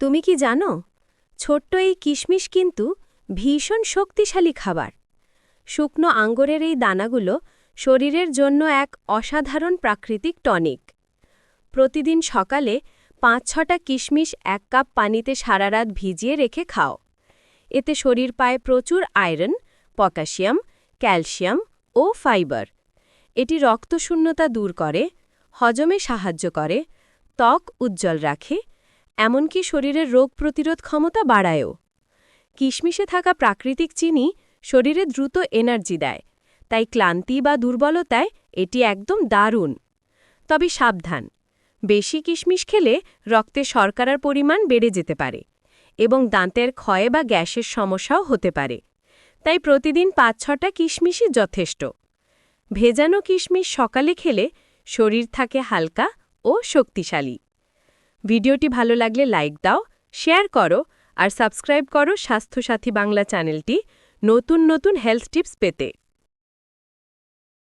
তুমি কি জানো? ছোট্ট এই কিশমিশ কিন্তু ভীষণ শক্তিশালী খাবার। শুকনো আঙ্গুরের এই দানাগুলো শরীরের জন্য এক অসাধারণ প্রাকৃতিক টনিক। প্রতিদিন সকালে পাঁচ ছটা কিশমিশ এক কাপ পানিতে সারা রাত ভিজিয়ে রেখে খাও। এতে শরীর পায় প্রচুর আয়রন, পটাশিয়াম, ক্যালসিয়াম ও ফাইবার। এটি রক্তশূন্যতা দূর করে, হজমে সাহায্য করে, ত্বক উজ্জ্বল রাখে এমনকি শরীরের রোগ প্রতিরোধ ক্ষমতা বাড়ায়ও। কিশমিশে থাকা প্রাকৃতিক চিনি শরীরে দ্রুত এনার্জি দেয়, তাই ক্লান্তি বা দুর্বলতায় এটি একদম দারুণ। তবে সাবধান, বেশি কিশমিশ খেলে রক্তে শর্করার পরিমাণ বেড়ে যেতে পারে এবং দাঁতের ক্ষয় বা গ্যাসের সমস্যাও হতে পারে, তাই প্রতিদিন পাঁচ ছটা কিশমিশই যথেষ্ট। ভেজানো কিশমিশ সকালে খেলে শরীর থাকে হালকা ও শক্তিশালী। ভিডিওটি ভালো লাগলে লাইক দাও, শেয়ার করো আর সাবস্ক্রাইব করো স্বাস্থ্যসাথী বাংলা চ্যানেলটি নতুন নতুন হেলথ টিপস পেতে।